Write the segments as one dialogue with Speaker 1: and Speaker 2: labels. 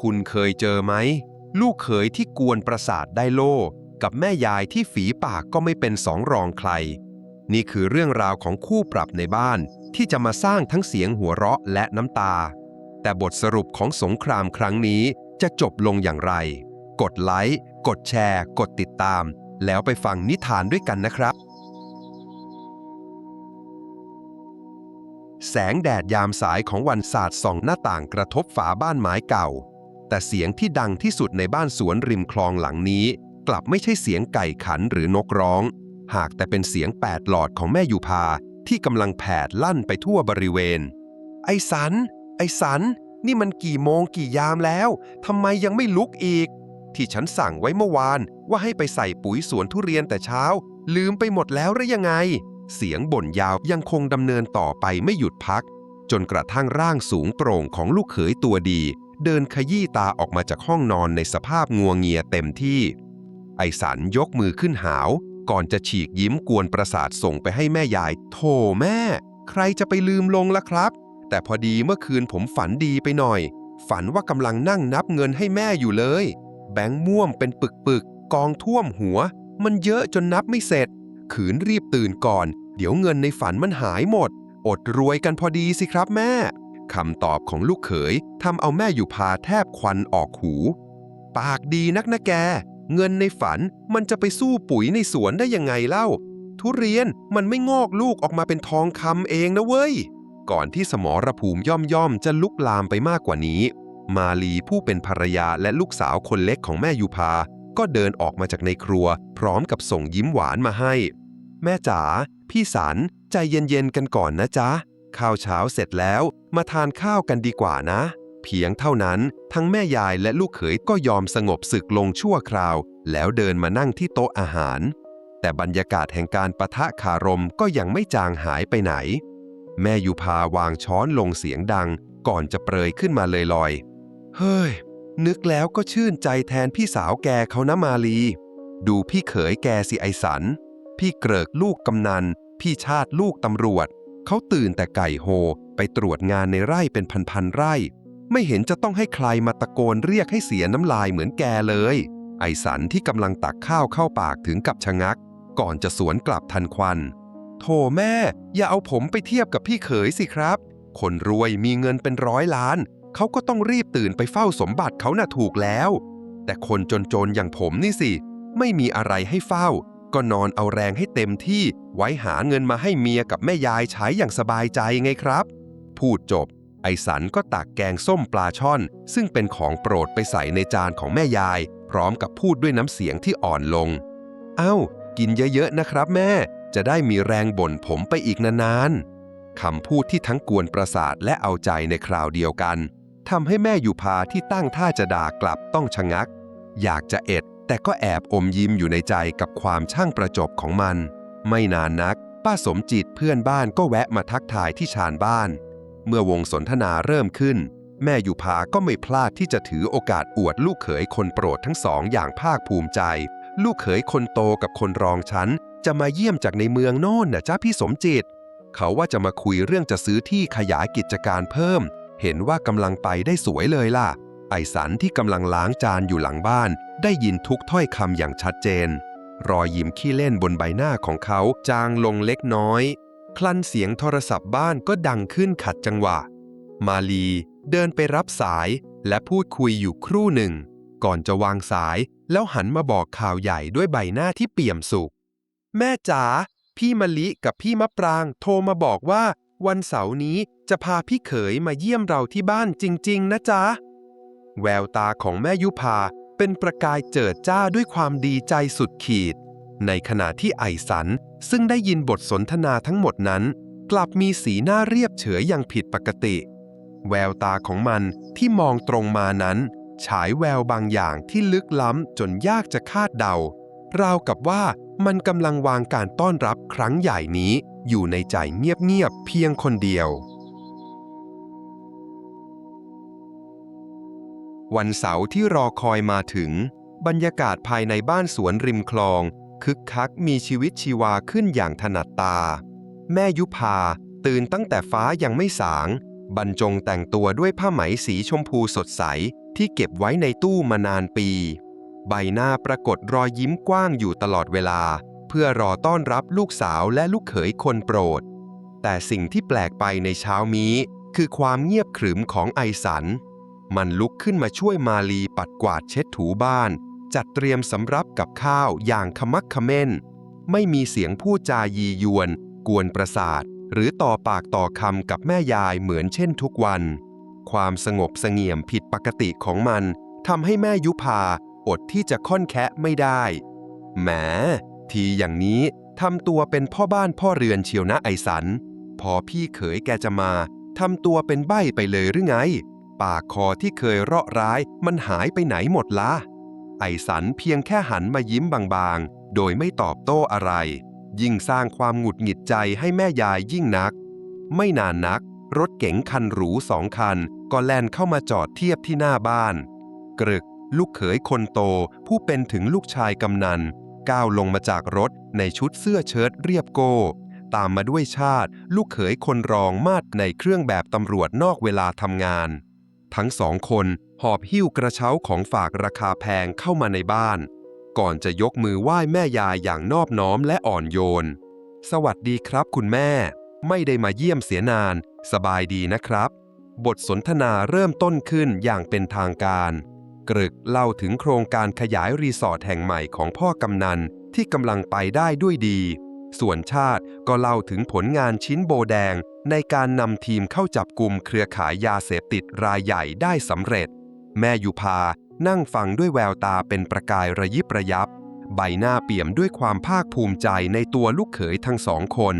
Speaker 1: คุณเคยเจอไหม ลูกเขยที่กวนประสาทได้โล่ กับแม่ยายที่ฝีปากก็ไม่เป็นสองรองใคร นี่คือเรื่องราวของคู่ปรับในบ้าน ที่จะมาสร้างทั้งเสียงหัวเราะและน้ำตา แต่บทสรุปของสงครามครั้งนี้จะจบลงอย่างไร กดไลค์ กดแชร์ กดติดตาม แล้วไปฟังนิทานด้วยกันนะครับ แสงแดดยามสายของวันศาสาดส่องหน้าต่างกระทบฝาบ้านไม้เก่า แต่เสียงที่ดังที่สุดในบ้านสวนริมคลองหลังนี้ กลับไม่ใช่เสียงไก่ขันหรือนกร้อง หากแต่เป็นเสียงแปดหลอดของแม่ยูพาที่กำลังแผดลั่นไปทั่วบริเวณ ไอสัน ไอสัน นี่มันกี่โมงกี่ยามแล้วทำไมยังไม่ลุกอีก ที่ฉันสั่งไว้เมื่อวานว่าให้ไปใส่ปุ๋ยสวนทุเรียนแต่เช้า ลืมไปหมดแล้วหรือยังไง เสียงบ่นยาวยังคงดำเนินต่อไปไม่หยุดพัก จนกระทั่งร่างสูงโปร่งของลูกเขยตัวดี เดินขยี้ตาออกมาจากห้องนอนในสภาพงัวเงียเต็มที่ ไอสันยกมือขึ้นหาว ก่อนจะฉีกยิ้มกวนประสาทส่งไปให้แม่ยาย โธ่แม่ ใครจะไปลืมลงล่ะครับ แต่พอดีเมื่อคืนผมฝันดีไปหน่อย ฝันว่ากำลังนั่งนับเงินให้แม่อยู่เลย แบงค์ม่วมเป็นปึกๆกองท่วมหัว มันเยอะจนนับไม่เสร็จ ขืนรีบตื่นก่อน เดี๋ยวเงินในฝันมันหายหมด อดรวยกันพอดีสิครับแม่ คำตอบของลูกเขยทำเอาแม่อยู่พาแทบควันออกหู ปากดีนักนะแก เงินในฝันมันจะไปสู้ปุ๋ยในสวนได้ยังไงเล่า ทุเรียนมันไม่งอกลูกออกมาเป็นทองคำเองนะเว้ย ก่อนที่สมรภูมิย่อมย่อมจะลุกลามไปมากกว่านี้ มาลีผู้เป็นภรรยาและลูกสาวคนเล็กของแม่ยูพา ก็เดินออกมาจากในครัว พร้อมกับส่งยิ้มหวานมาให้ แม่จ๋าพี่สันใจเย็นๆกันก่อนนะจ๊ะ ข้าวเช้าเสร็จแล้ว มาทานข้าวกันดีกว่านะ เพียงเท่านั้น ทั้งแม่ยายและลูกเขยก็ยอมสงบศึกลงชั่วคราว แล้วเดินมานั่งที่โต๊ะอาหาร แต่บรรยากาศแห่งการประทะคารมก็ยังไม่จางหายไปไหน แม่ยูพาวางช้อนลงเสียงดัง ก่อนจะเปรยขึ้นมาเลยลอย เฮ้ย นึกแล้วก็ชื่นใจแทนพี่สาวแกเขานะมาลี ดูพี่เขยแกสิไอสัน พี่เกริกลูกกำนัน พี่ชาติลูกตำรวจ เขาตื่นแต่ไก่โฮไปตรวจงานในไร่เป็นพันๆไร่ ไม่เห็นจะต้องให้ใครมาตะโกนเรียกให้เสียน้ำลายเหมือนแกเลย ไอสันที่กำลังตักข้าวเข้าปากถึงกับชะงัก ก่อนจะสวนกลับทันควัน โธ่แม่ อย่าเอาผมไปเทียบกับพี่เขยสิครับ คนรวยมีเงินเป็นร้อยล้าน เขาก็ต้องรีบตื่นไปเฝ้าสมบัติเขาน่ะถูกแล้ว แต่คนจนๆอย่างผมนี่สิ ไม่มีอะไรให้เฝ้า ก็นอนเอาแรงให้เต็มที่ไว้หาเงินมาให้เมียกับแม่ยายใช้อย่างสบายใจไงครับ พูดจบ ไอสันก็ตักแกงส้มปลาช่อน ซึ่งเป็นของโปรดไปใส่ในจานของแม่ยาย พร้อมกับพูดด้วยน้ำเสียงที่อ่อนลง เอ้า กินเยอะๆนะครับแม่ จะได้มีแรงบ่นผมไปอีกนานๆคำพูดที่ทั้งกวนประสาทและเอาใจในคราวเดียวกันทำให้แม่อยู่พาที่ตั้งท่าจะด่ากลับต้องชะงัก อยากจะเอ็ด แต่ก็แอบอมยิ้มอยู่ในใจกับความช่างประจบของมัน ไม่นานนัก ป้าสมจิตเพื่อนบ้านก็แวะมาทักทายที่ชานบ้าน เมื่อวงสนทนาเริ่มขึ้น แม่อยู่พาก็ไม่พลาดที่จะถือโอกาสอวดลูกเขยคนโปรดทั้งสองอย่างภาคภูมิใจ ลูกเขยคนโตกับคนรองชั้น จะมาเยี่ยมจากในเมืองโน่นนะจ้าพี่สมจิต เขาว่าจะมาคุยเรื่องจะซื้อที่ขยายกิจการเพิ่ม เห็นว่ากำลังไปได้สวยเลยล่ะ ไอสันที่กำลังล้างจานอยู่หลังบ้าน ได้ยินทุกถ้อยคำอย่างชัดเจน รอยยิ้มขี้เล่นบนใบหน้าของเขาจางลงเล็กน้อย คลันเสียงโทรศัพท์บ้านก็ดังขึ้นขัดจังหวะ มาลีเดินไปรับสายและพูดคุยอยู่ครู่หนึ่ง ก่อนจะวางสายแล้วหันมาบอกข่าวใหญ่ด้วยใบหน้าที่เปี่ยมสุข แม่จ๋าพี่มะลิกับพี่มะปรางโทรมาบอกว่า วันเสาร์นี้จะพาพี่เขยมาเยี่ยมเราที่บ้านจริง ๆ นะจ๊ะ แววตาของแม่ยุพา เป็นประกายเจิดจ้าด้วยความดีใจสุดขีด ในขณะที่ไอสัน ซึ่งได้ยินบทสนทนาทั้งหมดนั้น กลับมีสีหน้าเรียบเฉยอย่างผิดปกติ แววตาของมันที่มองตรงมานั้น ฉายแววบางอย่างที่ลึกล้ำจนยากจะคาดเดาราวกับว่ามันกำลังวางการต้อนรับครั้งใหญ่นี้อยู่ในใจเงียบๆเพียงคนเดียว วันเสาร์ที่รอคอยมาถึง บรรยากาศภายในบ้านสวนริมคลอง คึกคักมีชีวิตชีวาขึ้นอย่างถนัดตา แม่ยุพาตื่นตั้งแต่ฟ้ายังไม่สาง บรรจงแต่งตัวด้วยผ้าไหมสีชมพูสดใสที่เก็บไว้ในตู้มานานปี ใบหน้าปรากฏรอยยิ้มกว้างอยู่ตลอดเวลา เพื่อรอต้อนรับลูกสาวและลูกเขยคนโปรด แต่สิ่งที่แปลกไปในเช้านี้ คือความเงียบขรึมของไอสัน มันลุกขึ้นมาช่วยมาลีปัดกวาดเช็ดถูบ้าน จัดเตรียมสำรับกับข้าวอย่างขมักขม้น ไม่มีเสียงพูดจายียวน กวนประสาท หรือต่อปากต่อคำกับแม่ยายเหมือนเช่นทุกวัน ความสงบเสงี่ยมผิดปกติของมันทำให้แม่ยุพาอดที่จะค่อนแคะไม่ได้แหมทีอย่างนี้ทำตัวเป็นพ่อบ้านพ่อเรือนเชียวนะไอสัน พอพี่เขยแกจะมาทำตัวเป็นใบ้ไปเลยหรือไง ปากคอที่เคยเราะร้ายมันหายไปไหนหมดละ ไอสันเพียงแค่หันมายิ้มบางๆ โดยไม่ตอบโต้อะไร ยิ่งสร้างความหงุดหงิดใจให้แม่ยายยิ่งนัก ไม่นานนัก รถเก๋งคันหรูสองคัน ก็แล่นเข้ามาจอดเทียบที่หน้าบ้านกรึก ลูกเขยคนโตผู้เป็นถึงลูกชายกำนันก้าวลงมาจากรถในชุดเสื้อเชิ้ตเรียบโก้ ตามมาด้วยชาติ ลูกเขยคนรองมาดในเครื่องแบบตำรวจนอกเวลาทำงาน ทั้งสองคนหอบหิ้วกระเช้าของฝากราคาแพงเข้ามาในบ้าน ก่อนจะยกมือไหว้แม่ยายอย่างนอบน้อมและอ่อนโยน สวัสดีครับคุณแม่ ไม่ได้มาเยี่ยมเสียนาน สบายดีนะครับ บทสนทนาเริ่มต้นขึ้นอย่างเป็นทางการ กรึกเล่าถึงโครงการขยายรีสอร์ทแห่งใหม่ของพ่อกำนันที่กำลังไปได้ด้วยดี ส่วนชาติก็เล่าถึงผลงานชิ้นโบแดง ในการนำทีมเข้าจับกลุ่มเครือขายยาเสพติดรายใหญ่ได้สำเร็จ แม่ยุพานั่งฟังด้วยแววตาเป็นประกายระยิบระยับ ใบหน้าเปี่ยมด้วยความภาคภูมิใจในตัวลูกเขยทั้งสองคน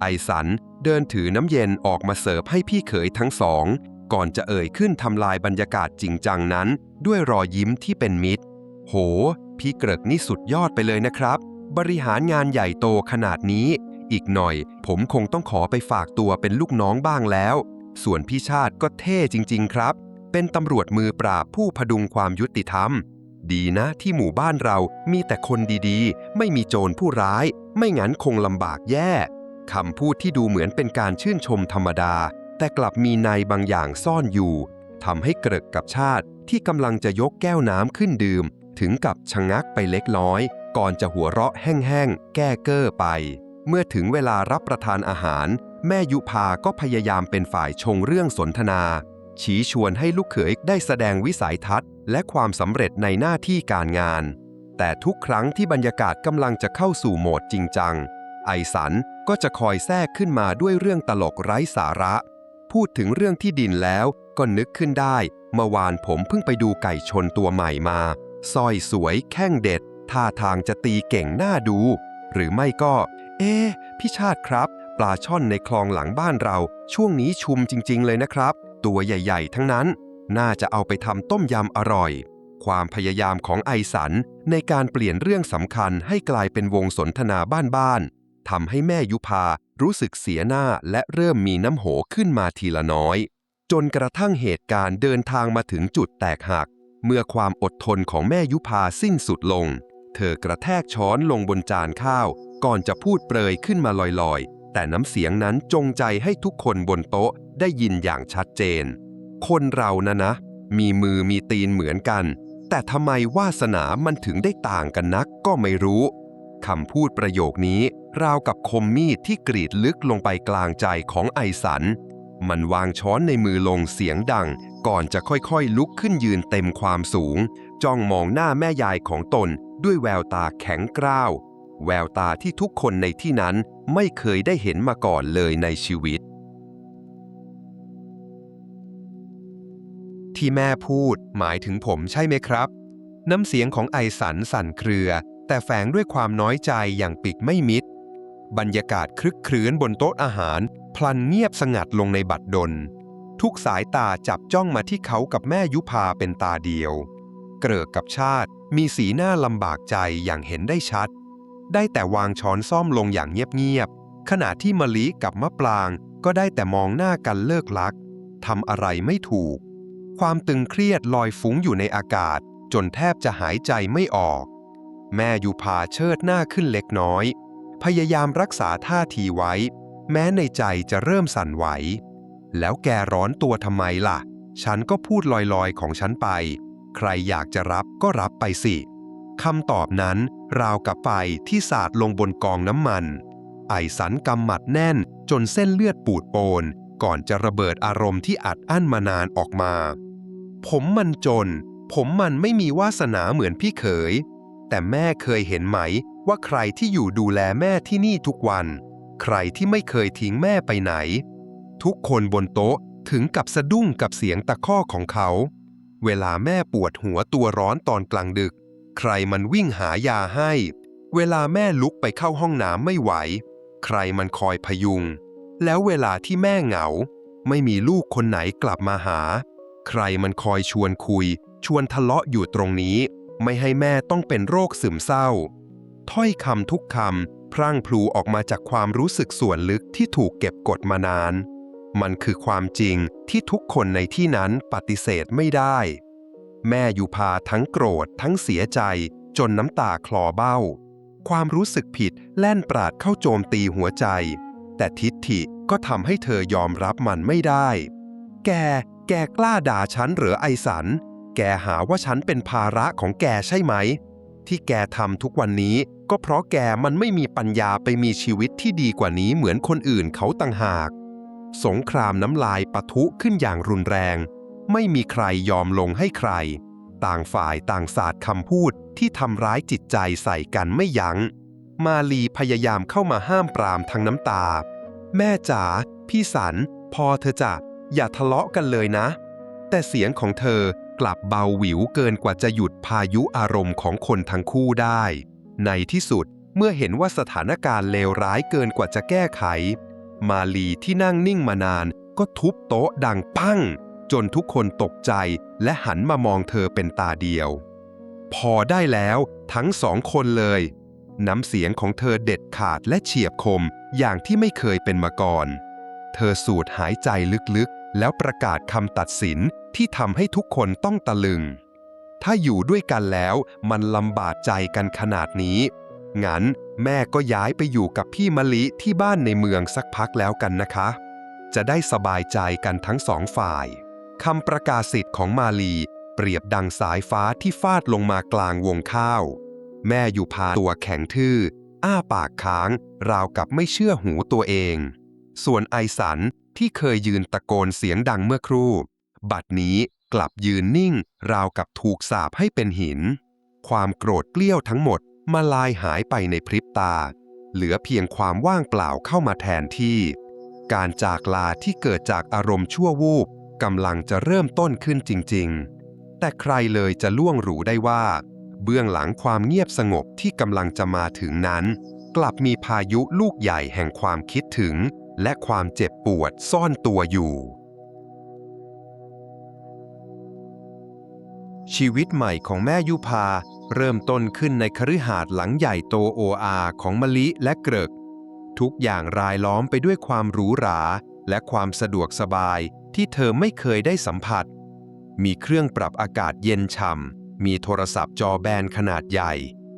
Speaker 1: ไอสันเดินถือน้ำเย็นออกมาเสิร์ฟให้พี่เขยทั้งสอง ก่อนจะเอ่ยขึ้นทำลายบรรยากาศจริงจังนั้น ด้วยรอยยิ้มที่เป็นมิตร โห พี่เกริกนี่สุดยอดไปเลยนะครับ บริหารงานใหญ่โตขนาดนี้ อีกหน่อย ผมคงต้องขอไปฝากตัวเป็นลูกน้องบ้างแล้ว ส่วนพี่ชาติก็เท่จริง ๆ ครับ เป็นตำรวจมือปราบผู้พดุงความยุติธรรม ดีนะที่หมู่บ้านเรามีแต่คนดีๆ ไม่มีโจรผู้ร้าย ไม่งั้นคงลำบากแย่คำพูดที่ดูเหมือนเป็นการชื่นชมธรรมดา แต่กลับมีในบางอย่างซ่อนอยู่ทำให้เกริกกับชาติที่กำลังจะยกแก้วน้ำขึ้นดื่ม ถึงกับชะงักไปเล็กน้อย ก่อนจะหัวเราะแห้งๆ แก้เก้อไป เมื่อถึงเวลารับประทานอาหาร แม่ยุพาก็พยายามเป็นฝ่ายชงเรื่องสนทนา ชี้ชวนให้ลูกเขยได้แสดงวิสัยทัศน์ และความสำเร็จในหน้าที่การงาน แต่ทุกครั้งที่บรรยากาศกำลังจะเข้าสู่โหมดจริงจัง ไอสันก็จะคอยแทรกขึ้นมาด้วยเรื่องตลกไร้สาระ พูดถึงเรื่องที่ดินแล้วก็นึกขึ้นได้เมื่อวานผมเพิ่งไปดูไก่ชนตัวใหม่มาสร้อยสวยแข้งเด็ดท่าทางจะตีเก่งหน่าดู หรือไม่ก็ เอ๊พี่ชาติครับ ปลาช่อนในคลองหลังบ้านเรา ช่วงนี้ชุมจริง ๆ เลยนะครับ ตัวใหญ่ ๆ ทั้งนั้น น่าจะเอาไปทำต้มยำอร่อย ความพยายามของไอสันในการเปลี่ยนเรื่องสำคัญให้กลายเป็นวงสนทนาบ้านๆทำให้แม่ยุพารู้สึกเสียหน้าและเริ่มมีน้ำโหขึ้นมาทีละน้อย จนกระทั่งเหตุการณ์เดินทางมาถึงจุดแตกหัก เมื่อความอดทนของแม่ยุพาสิ้นสุดลง เธอกระแทกช้อนลงบนจานข้าว ก่อนจะพูดเปรยขึ้นมาลอยๆ แต่น้ำเสียงนั้นจงใจให้ทุกคนบนโต๊ะได้ยินอย่างชัดเจน คนเรานะนะ มีมือมีตีนเหมือนกัน แต่ทำไมวาสนามันถึงได้ต่างกันนักก็ไม่รู้คำพูดประโยคนี้ ราวกับคมมีดที่กรีดลึกลงไปกลางใจของไอสัน มันวางช้อนในมือลงเสียงดัง ก่อนจะค่อยๆลุกขึ้นยืนเต็มความสูง จ้องมองหน้าแม่ยายของตน ด้วยแววตาแข็งกร้าว แววตาที่ทุกคนในที่นั้นไม่เคยได้เห็นมาก่อนเลยในชีวิต ที่แม่พูดหมายถึงผมใช่ไหมครับ น้ำเสียงของไอสันสั่นเครือ แต่แฝงด้วยความน้อยใจอย่างปิดไม่มิด บรรยากาศคลึกครื้นบนโต๊ะอาหาร พลันเงียบสงัดลงในบัดดล ทุกสายตาจับจ้องมาที่เขากับแม่ยุพาเป็นตาเดียว เกริกกับชาติ มีสีหน้าลำบากใจอย่างเห็นได้ชัด ได้แต่วางช้อนซ่อมลงอย่างเงียบๆ ขณะที่มะลิกับมะปรางก็ได้แต่มองหน้ากันเลิกลัก ทำอะไรไม่ถูก ความตึงเครียดลอยฟุ้งอยู่ในอากาศ จนแทบจะหายใจไม่ออก แม่ยุพาเชิดหน้าขึ้นเล็กน้อย พยายามรักษาท่าทีไว้ แม้ในใจจะเริ่มสั่นไหว แล้วแกร้อนตัวทำไมล่ะ ฉันก็พูดลอยๆของฉันไป ใครอยากจะรับก็รับไปสิคำตอบนั้น ราวกับไฟที่สาดลงบนกองน้ำมัน ไอสันกำหมัดแน่นจนเส้นเลือดปูดโปน ก่อนจะระเบิดอารมณ์ที่อัดอั้นมานานออกมา ผมมันจน ผมมันไม่มีวาสนาเหมือนพี่เขย แต่แม่เคยเห็นไหมว่าใครที่อยู่ดูแลแม่ที่นี่ทุกวัน ใครที่ไม่เคยทิ้งแม่ไปไหน ทุกคนบนโต๊ะถึงกับสะดุ้งกับเสียงตะข้อของเขา เวลาแม่ปวดหัวตัวร้อนตอนกลางดึก ใครมันวิ่งหายาให้ เวลาแม่ลุกไปเข้าห้องน้ำไม่ไหว ใครมันคอยพยุง แล้วเวลาที่แม่เหงา ไม่มีลูกคนไหนกลับมาหา ใครมันคอยชวนคุย ชวนทะเลาะอยู่ตรงนี้ ไม่ให้แม่ต้องเป็นโรคซึมเศร้า ถ้อยคำทุกคำพรั่งพลูออกมาจากความรู้สึกส่วนลึกที่ถูกเก็บกดมานาน มันคือความจริงที่ทุกคนในที่นั้นปฏิเสธไม่ได้ แม่ยูพาทั้งโกรธทั้งเสียใจ จนน้ำตาคลอเบ้า ความรู้สึกผิดแล่นปราดเข้าโจมตีหัวใจ แต่ทิฐิก็ทำให้เธอยอมรับมันไม่ได้ แก แกกล้าด่าฉันเหรือไอสัน แกหาว่าฉันเป็นภาระของแกใช่ไหม ที่แกทำทุกวันนี้ก็เพราะแกมันไม่มีปัญญาไปมีชีวิตที่ดีกว่านี้เหมือนคนอื่นเขาต่างหาก สงครามน้ำลายปะทุขึ้นอย่างรุนแรง ไม่มีใครยอมลงให้ใคร ต่างฝ่ายต่างสาดคำพูดที่ทำร้ายจิตใจใส่กันไม่ยัง้ง มาลีพยายามเข้ามาห้ามปรามทั้งน้ำตา แม่จ๋าพี่สัน พอเธอจะอย่าทะเลาะกันเลยนะ แต่เสียงของเธอกลับเบาหวิวเกินกว่าจะหยุดพายุอารมณ์ของคนทั้งคู่ได้ ในที่สุดเมื่อเห็นว่าสถานการณ์เลวร้ายเกินกว่าจะแก้ไข มาลีที่นั่งนิ่งมานาน ก็ทุบโต๊ะดังปั้ง จนทุกคนตกใจและหันมามองเธอเป็นตาเดียว พอได้แล้วทั้งสองคนเลย น้ำเสียงของเธอเด็ดขาดและเฉียบคมอย่างที่ไม่เคยเป็นมาก่อน เธอสูดหายใจลึกๆ แล้วประกาศคำตัดสินที่ทำให้ทุกคนต้องตะลึง ถ้าอยู่ด้วยกันแล้วมันลำบากใจกันขนาดนี้ งั้นแม่ก็ย้ายไปอยู่กับพี่มะลิที่บ้านในเมืองสักพักแล้วกันนะคะ จะได้สบายใจกันทั้งสองฝ่ายคำประกาศสิทธิ์ของมาลีเปรียบดังสายฟ้าที่ฟาดลงมากลางวงข้าว แม่อยู่พาตัวแข็งทื่อ อ้าปากค้าง ราวกับไม่เชื่อหูตัวเอง ส่วนไอสันที่เคยยืนตะโกนเสียงดังเมื่อครู่ บัดนี้กลับยืนนิ่ง ราวกับถูกสาปให้เป็นหิน ความโกรธเกลี้ยวทั้งหมด มาลายหายไปในพริบตา เหลือเพียงความว่างเปล่าเข้ามาแทนที่ การจากลาที่เกิดจากอารมณ์ชั่ววูบกำลังจะเริ่มต้นขึ้นจริง ๆ แต่ใครเลยจะล่วงรู้ได้ว่า เบื้องหลังความเงียบสงบที่กำลังจะมาถึงนั้น กลับมีพายุลูกใหญ่แห่งความคิดถึง และความเจ็บปวดซ่อนตัวอยู่ ชีวิตใหม่ของแม่ยุพา เริ่มต้นขึ้นในคฤหาสน์หลังใหญ่โตโออาของมะลิและเกริก ทุกอย่างรายล้อมไปด้วยความหรูหรา และความสะดวกสบายที่เธอไม่เคยได้สัมผัส มีเครื่องปรับอากาศเย็นฉ่ำ มีโทรศัพท์จอแบนขนาดใหญ่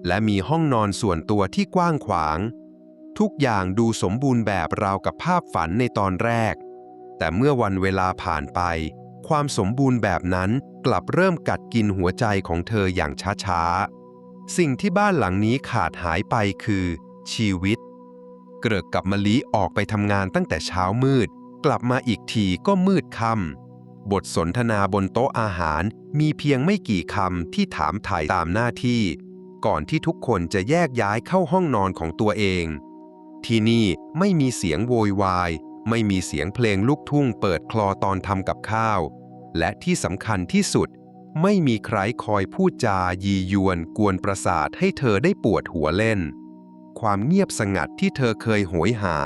Speaker 1: และมีห้องนอนส่วนตัวที่กว้างขวาง ทุกอย่างดูสมบูรณ์แบบราวกับภาพฝันในตอนแรก แต่เมื่อวันเวลาผ่านไป ความสมบูรณ์แบบนั้นกลับเริ่มกัดกินหัวใจของเธออย่างช้าๆ สิ่งที่บ้านหลังนี้ขาดหายไปคือ ชีวิต เกริกกับมะลิออกไปทำงานตั้งแต่เช้ามืด กลับมาอีกทีก็มืดค่ำบทสนทนาบนโต๊ะอาหารมีเพียงไม่กี่คำที่ถามถ่ายตามหน้าที่ ก่อนที่ทุกคนจะแยกย้ายเข้าห้องนอนของตัวเอง ที่นี่ไม่มีเสียงโวยวาย ไม่มีเสียงเพลงลูกทุ่งเปิดคลอตอนทำกับข้าว และที่สำคัญที่สุด ไม่มีใครคอยพูดจายียวนกวนประสาทให้เธอได้ปวดหัวเล่น ความเงียบสงัดที่เธอเคยโหยหา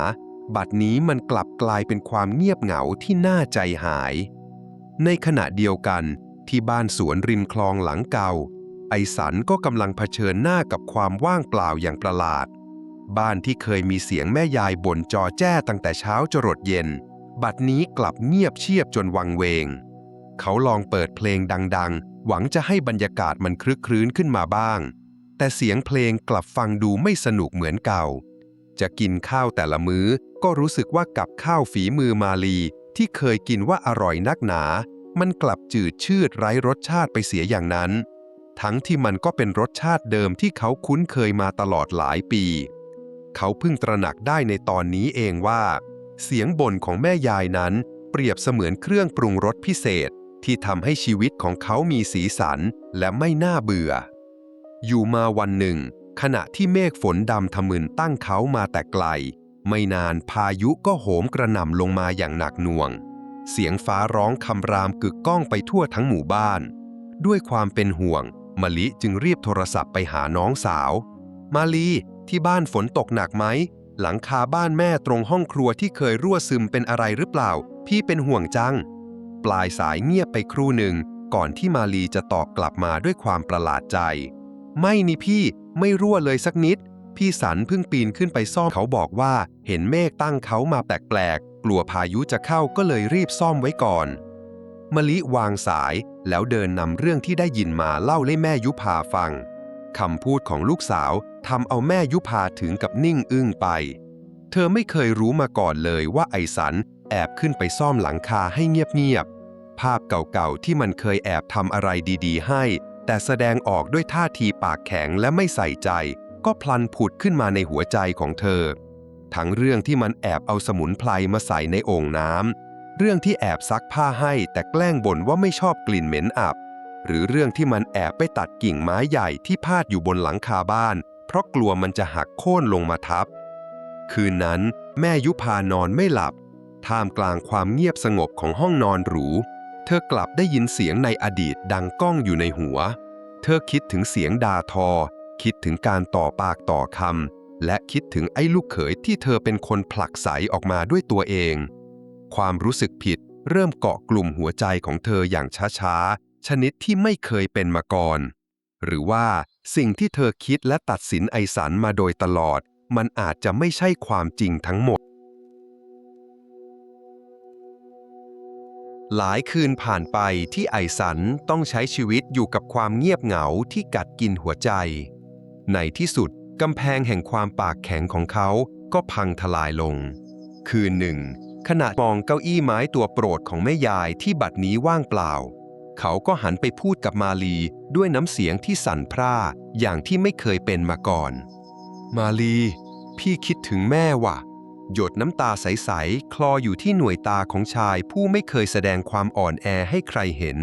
Speaker 1: บัดนี้มันกลับกลายเป็นความเงียบเหงาที่น่าใจหาย ในขณะเดียวกันที่บ้านสวนริมคลองหลังเก่า ไอสันก็กำลังเผชิญหน้ากับความว่างเปล่าอย่างประหลาด บ้านที่เคยมีเสียงแม่ยายบ่นจอแจ้ตั้งแต่เช้าจรดเย็น บัดนี้กลับเงียบเชียบจนวังเวง เขาลองเปิดเพลงดังๆ หวังจะให้บรรยากาศมันคลึกครื้นขึ้นมาบ้าง แต่เสียงเพลงกลับฟังดูไม่สนุกเหมือนเก่า จะกินข้าวแต่ละมื้อก็รู้สึกว่ากับข้าวฝีมือมาลีที่เคยกินว่าอร่อยนักหนา มันกลับจืดชืดไร้รสชาติไปเสียอย่างนั้น ทั้งที่มันก็เป็นรสชาติเดิมที่เขาคุ้นเคยมาตลอดหลายปี เขาเพิ่งตระหนักได้ในตอนนี้เองว่า เสียงบ่นของแม่ยายนั้น เปรียบเสมือนเครื่องปรุงรสพิเศษ ที่ทำให้ชีวิตของเขามีสีสันและไม่น่าเบื่อ อยู่มาวันหนึ่ง ขณะที่เมฆฝนดำทะมึนตั้งเขามาแต่ไกล ไม่นานพายุก็โหมกระหน่ำลงมาอย่างหนักหน่วง เสียงฟ้าร้องคำรามกึกก้องไปทั่วทั้งหมู่บ้าน ด้วยความเป็นห่วงมะลิจึงรีบโทรศัพท์ไปหาน้องสาว มาลี ที่บ้านฝนตกหนักไหม หลังคาบ้านแม่ตรงห้องครัวที่เคยรั่วซึมเป็นอะไรหรือเปล่า พี่เป็นห่วงจัง ปลายสายเงียบไปครู่หนึ่ง ก่อนที่มาลีจะตอบกลับมาด้วยความประหลาดใจ ไม่นี่พี่ไม่รั่วเลยสักนิด พี่สันเพิ่งปีนขึ้นไปซ่อมเขาบอกว่าเห็นเมฆตั้งเขามาแปลกๆ กลัวพายุจะเข้าก็เลยรีบซ่อมไว้ก่อนมะลิวางสายแล้วเดินนำเรื่องที่ได้ยินมาเล่าให้แม่ยุพาฟังคำพูดของลูกสาว ทำเอาแม่ยุพาถึงกับนิ่งอึ้งไป เธอไม่เคยรู้มาก่อนเลยว่าไอสันแอบขึ้นไปซ่อมหลังคาให้เงียบๆ ภาพเก่าๆ ที่มันเคยแอบทำอะไรดีๆ ให้ แต่แสดงออกด้วยท่าทีปากแข็งและไม่ใส่ใจ ก็พลันผุดขึ้นมาในหัวใจของเธอ ทั้งเรื่องที่มันแอบเอาสมุนไพรมาใส่ในโอ่งน้ำ เรื่องที่แอบซักผ้าให้แต่แกล้งบ่นว่าไม่ชอบกลิ่นเหม็นอับ หรือเรื่องที่มันแอบไปตัดกิ่งไม้ใหญ่ที่พาดอยู่บนหลังคาบ้าน เพราะกลัวมันจะหักโค่นลงมาทับ คืนนั้นแม่ยุพานอนไม่หลับ ท่ามกลางความเงียบสงบของห้องนอนหรู เธอกลับได้ยินเสียงในอดีตดังก้องอยู่ในหัว เธอคิดถึงเสียงด่าทอ คิดถึงการต่อปากต่อคำ และคิดถึงไอ้ลูกเขยที่เธอเป็นคนผลักใสออกมาด้วยตัวเอง ความรู้สึกผิดเริ่มเกาะกลุ่มหัวใจของเธออย่างช้าๆ ชนิดที่ไม่เคยเป็นมาก่อน หรือว่า สิ่งที่เธอคิดและตัดสินไอสันมาโดยตลอด มันอาจจะไม่ใช่ความจริงทั้งหมด หลายคืนผ่านไปที่ไอสันต้องใช้ชีวิตอยู่กับความเงียบเหงาที่กัดกินหัวใจ ในที่สุดกำแพงแห่งความปากแข็งของเขาก็พังทลายลง คืนหนึ่ง ขณะมองเก้าอี้ไม้ตัวโปรดของแม่ยายที่บัดนี้ว่างเปล่า เขาก็หันไปพูดกับมาลีด้วยน้ำเสียงที่สั่นพร่าอย่างที่ไม่เคยเป็นมาก่อน มาลี พี่คิดถึงแม่ว่ะ หยดน้ำตาใส ๆ คลออยู่ที่หน่วยตาของชายผู้ไม่เคยแสดงความอ่อนแอให้ใครเห็น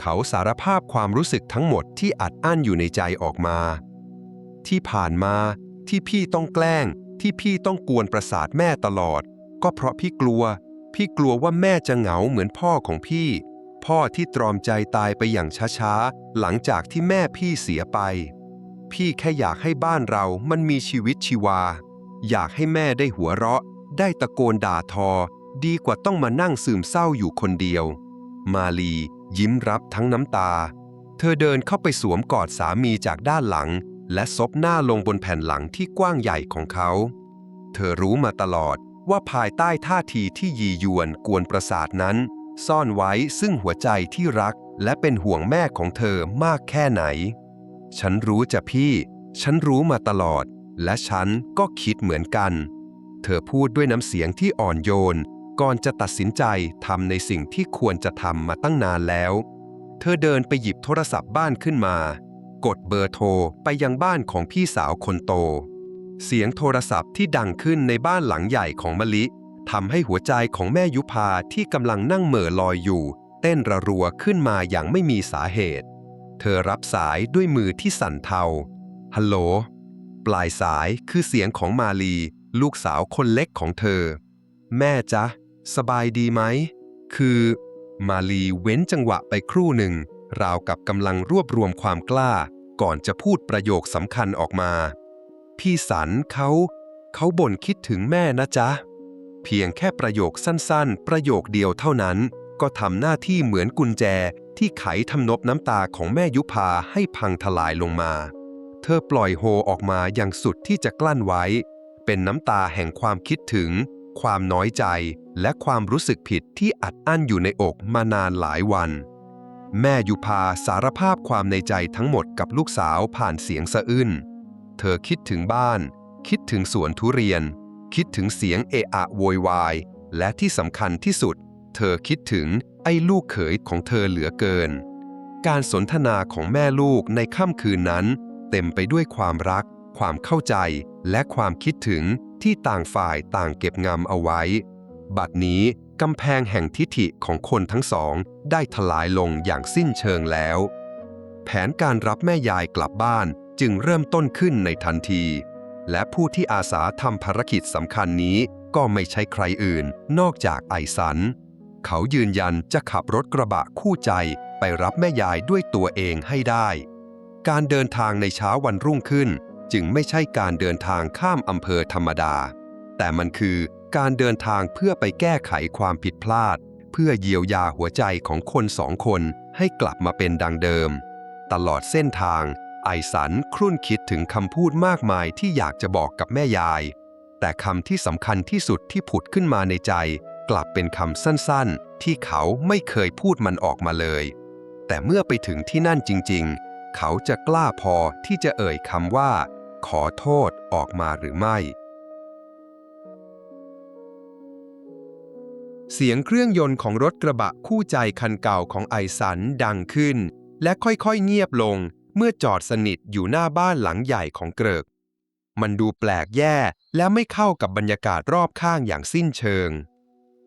Speaker 1: เขาสารภาพความรู้สึกทั้งหมดที่อัดอั้นอยู่ในใจออกมา ที่ผ่านมาที่พี่ต้องแกล้ง ที่พี่ต้องกวนประสาทแม่ตลอด ก็เพราะพี่กลัว พี่กลัวว่าแม่จะเหงาเหมือนพ่อของพี่ พ่อที่ตรอมใจตายไปอย่างช้าๆ หลังจากที่แม่พี่เสียไป พี่แค่อยากให้บ้านเรามันมีชีวิตชีวา อยากให้แม่ได้หัวเราะ ได้ตะโกนด่าทอ ดีกว่าต้องมานั่งซึมเศร้าอยู่คนเดียว มาลี ยิ้มรับทั้งน้ำตา เธอเดินเข้าไปสวมกอดสามีจากด้านหลัง และซบหน้าลงบนแผ่นหลังที่กว้างใหญ่ของเขา เธอรู้มาตลอดว่าภายใต้ท่าทีที่ยียวนกวนประสาทนั้น ซ่อนไว้ซึ่งหัวใจที่รักและเป็นห่วงแม่ของเธอมากแค่ไหน ฉันรู้จะพี่ ฉันรู้มาตลอด และฉันก็คิดเหมือนกัน เธอพูดด้วยน้ำเสียงที่อ่อนโยน ก่อนจะตัดสินใจทำในสิ่งที่ควรจะทำมาตั้งนานแล้ว เธอเดินไปหยิบโทรศัพท์บ้านขึ้นมา กดเบอร์โทรไปยังบ้านของพี่สาวคนโต เสียงโทรศัพท์ที่ดังขึ้นในบ้านหลังใหญ่ของมะลิ ทำให้หัวใจของแม่ยุพาที่กำลังนั่งเหม่อลอยอยู่ เต้นระรัวขึ้นมาอย่างไม่มีสาเหตุ เธอรับสายด้วยมือที่สั่นเทา ฮัลโหล ปลายสายคือเสียงของมาลี ลูกสาวคนเล็กของเธอ แม่จ๊ะ สบายดีไหม คือ มาลีเว้นจังหวะไปครู่หนึ่ง ราวกับกำลังรวบรวมความกล้า ก่อนจะพูดประโยคสำคัญออกมา พี่สันเขา เขาบ่นคิดถึงแม่นะจ๊ะ เพียงแค่ประโยคสั้นๆ ประโยคเดียวเท่านั้น ก็ทำหน้าที่เหมือนกุญแจที่ไขทำนบน้ำตาของแม่ยุพาให้พังทลายลงมา เธอปล่อยโฮออกมาอย่างสุดที่จะกลั้นไว้ เป็นน้ำตาแห่งความคิดถึง ความน้อยใจ และความรู้สึกผิดที่อัดอั้นอยู่ในอกมานานหลายวัน แม่ยุพาสารภาพความในใจทั้งหมดกับลูกสาวผ่านเสียงสะอื้น เธอคิดถึงบ้าน คิดถึงสวนทุเรียน คิดถึงเสียงเอะอะโวยวาย และที่สำคัญที่สุด เธอคิดถึงไอ้ลูกเขยของเธอเหลือเกิน การสนทนาของแม่ลูกในค่ำคืนนั้น เต็มไปด้วยความรัก ความเข้าใจ และความคิดถึงที่ต่างฝ่ายต่างเก็บงำเอาไว้ บัดนี้กำแพงแห่งทิฐิของคนทั้งสองได้ทลายลงอย่างสิ้นเชิงแล้ว แผนการรับแม่ยายกลับบ้านจึงเริ่มต้นขึ้นในทันที และผู้ที่อาสาทำภารกิจสำคัญนี้ก็ไม่ใช่ใครอื่น นอกจากไอสัน เขายืนยันจะขับรถกระบะคู่ใจไปรับแม่ยายด้วยตัวเองให้ได้ การเดินทางในเช้าวันรุ่งขึ้น จึงไม่ใช่การเดินทางข้ามอำเภอธรรมดา แต่มันคือการเดินทางเพื่อไปแก้ไขความผิดพลาด เพื่อเยียวยาหัวใจของคนสองคนให้กลับมาเป็นดังเดิม ตลอดเส้นทาง ไอสันครุ่นคิดถึงคำพูดมากมายที่อยากจะบอกกับแม่ยาย แต่คำที่สำคัญที่สุดที่ผุดขึ้นมาในใจ กลับเป็นคำสั้นๆ ที่เขาไม่เคยพูดมันออกมาเลย แต่เมื่อไปถึงที่นั่นจริงๆ เขาจะกล้าพอที่จะเอ่ยคำว่า ขอโทษออกมาหรือไม่ เสียงเครื่องยนต์ของรถกระบะคู่ใจคันเก่าของไอสันดังขึ้น และค่อยๆเงียบลง เมื่อจอดสนิทอยู่หน้าบ้านหลังใหญ่ของเกริก มันดูแปลกแย่และไม่เข้ากับบรรยากาศรอบข้างอย่างสิ้นเชิง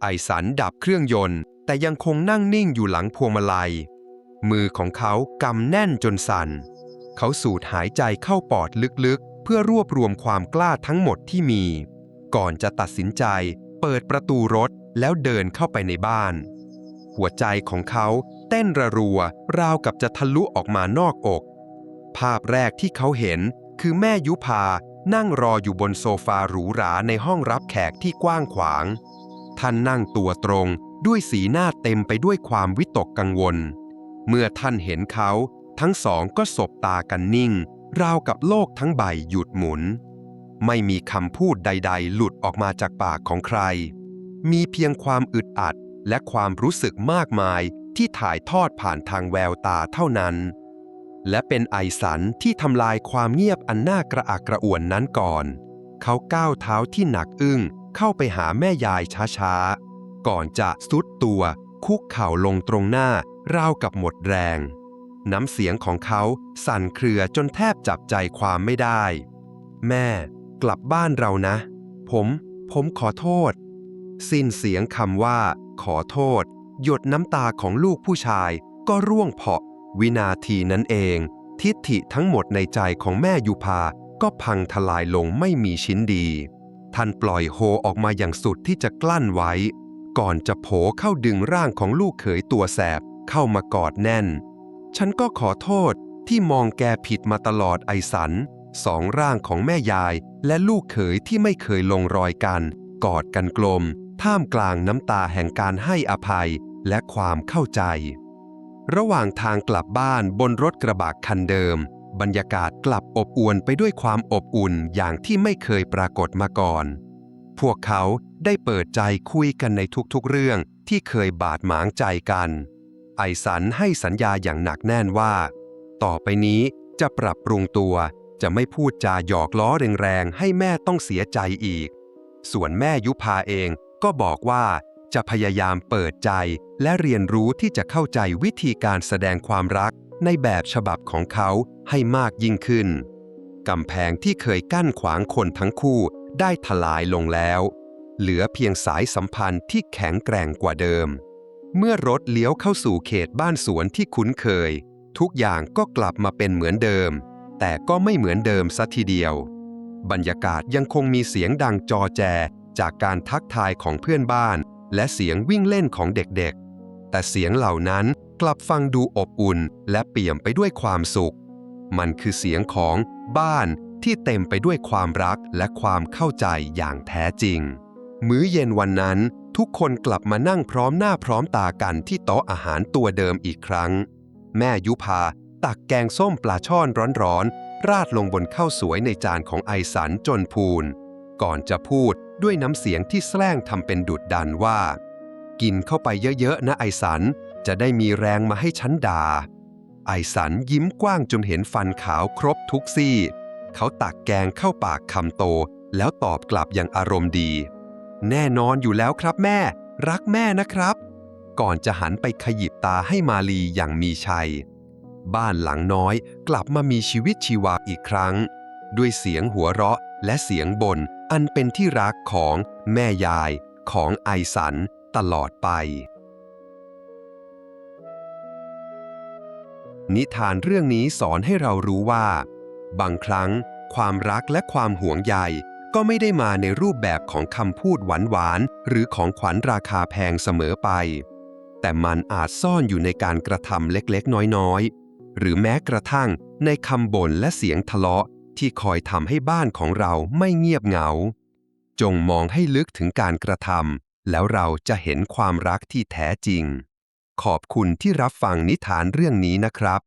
Speaker 1: ไอสันดับเครื่องยนต์ แต่ยังคงนั่งนิ่งอยู่หลังพวงมาลัย มือของเขากำแน่นจนสั่น เขาสูดหายใจเข้าปอดลึกๆ เพื่อรวบรวมความกล้าทั้งหมดที่มี ก่อนจะตัดสินใจ เปิดประตูรถแล้วเดินเข้าไปในบ้าน หัวใจของเขาเต้นระรัว ราวกับจะทะลุออกมานอกอก ภาพแรกที่เขาเห็น คือแม่ยุพานั่งรออยู่บนโซฟาหรูหราในห้องรับแขกที่กว้างขวาง ท่านนั่งตัวตรงด้วยสีหน้าเต็มไปด้วยความวิตกกังวล เมื่อท่านเห็นเขา ทั้งสองก็สบตากันนิ่ง ราวกับโลกทั้งใบหยุดหมุน ไม่มีคำพูดใด ๆ หลุดออกมาจากปากของใคร มีเพียงความอึดอัดและความรู้สึกมากมายที่ถ่ายทอดผ่านทางแววตาเท่านั้น และเป็นไอสันที่ทำลายความเงียบอันน่ากระอักกระอ่วนนั้นก่อน เขาก้าวเท้าที่หนักอึ้งเข้าไปหาแม่ยายช้าๆ ก่อนจะสุดตัวคุกเข่าลงตรงหน้าราวกับหมดแรง น้ำเสียงของเขาสั่นเครือจนแทบจับใจความไม่ได้ แม่กลับบ้านเรานะ ผม ผมขอโทษ สิ้นเสียงคำว่า ขอโทษ หยดน้ำตาของลูกผู้ชายก็ร่วงเพาะ วินาทีนั้นเอง ทิฏฐิทั้งหมดในใจของแม่ยุพาก็พังทลายลงไม่มีชิ้นดี ท่านปล่อยโฮออกมาอย่างสุดที่จะกลั้นไว้ ก่อนจะโผเข้าดึงร่างของลูกเขยตัวแสบเข้ามากอดแน่น ฉันก็ขอโทษที่มองแกผิดมาตลอดไอสันสองร่างของแม่ยายและลูกเขยที่ไม่เคยลงรอยกัน กอดกันกลม ท่ามกลางน้ำตาแห่งการให้อภัยและความเข้าใจ ระหว่างทางกลับบ้านบนรถกระบะคันเดิม บรรยากาศกลับอบอวลไปด้วยความอบอุ่นอย่างที่ไม่เคยปรากฏมาก่อน พวกเขาได้เปิดใจคุยกันในทุกๆเรื่องที่เคยบาดหมางใจกัน ไอสันให้สัญญาอย่างหนักแน่นว่า ต่อไปนี้จะปรับปรุงตัวจะไม่พูดจาหยอกล้อแรงๆให้แม่ต้องเสียใจอีก ส่วนแม่ยุพาเองก็บอกว่า จะพยายามเปิดใจและเรียนรู้ที่จะเข้าใจวิธีการแสดงความรักในแบบฉบับของเขาให้มากยิ่งขึ้น กำแพงที่เคยกั้นขวางคนทั้งคู่ได้ทลายลงแล้ว เหลือเพียงสายสัมพันธ์ที่แข็งแกร่งกว่าเดิม เมื่อรถเลี้ยวเข้าสู่เขตบ้านสวนที่คุ้นเคย ทุกอย่างก็กลับมาเป็นเหมือนเดิม แต่ก็ไม่เหมือนเดิมซะทีเดียว บรรยากาศยังคงมีเสียงดังจอแจจากการทักทายของเพื่อนบ้าน และเสียงวิ่งเล่นของเด็กๆ แต่เสียงเหล่านั้นกลับฟังดูอบอุ่นและเปี่ยมไปด้วยความสุข มันคือเสียงของบ้านที่เต็มไปด้วยความรักและความเข้าใจอย่างแท้จริง มื้อเย็นวันนั้นทุกคนกลับมานั่งพร้อมหน้าพร้อมตากันที่โต๊ะอาหารตัวเดิมอีกครั้ง แม่ยุพาตักแกงส้มปลาช่อนร้อนๆ ราดลงบนข้าวสวยในจานของไอสันจนพูน ก่อนจะพูด ด้วยน้ำเสียงที่แสล้งทำเป็นดุดดันว่า กินเข้าไปเยอะๆนะไอสัน จะได้มีแรงมาให้ฉันด่า ไอสันยิ้มกว้างจนเห็นฟันขาวครบทุกซี่ เขาตักแกงเข้าปากคำโต แล้วตอบกลับอย่างอารมณ์ดี แน่นอนอยู่แล้วครับแม่ รักแม่นะครับ ก่อนจะหันไปขยิบตาให้มาลีอย่างมีชัย บ้านหลังน้อยกลับมามีชีวิตชีวาอีกครั้ง ด้วยเสียงหัวเราะและเสียงบน่น อันเป็นที่รักของแม่ยายของไอสันตลอดไป นิทานเรื่องนี้สอนให้เรารู้ว่า บางครั้งความรักและความห่วงใยก็ไม่ได้มาในรูปแบบของคำพูดหวานๆหรือของขวัญราคาแพงเสมอไป แต่มันอาจซ่อนอยู่ในการกระทำเล็กๆ น้อยๆ หรือแม้กระทั่งในคำบ่นและเสียงทะเลาะ ที่คอยทำให้บ้านของเราไม่เงียบเหงา จงมองให้ลึกถึงการกระทำแล้วเราจะเห็นความรักที่แท้จริง ขอบคุณที่รับฟังนิทานเรื่องนี้นะครับ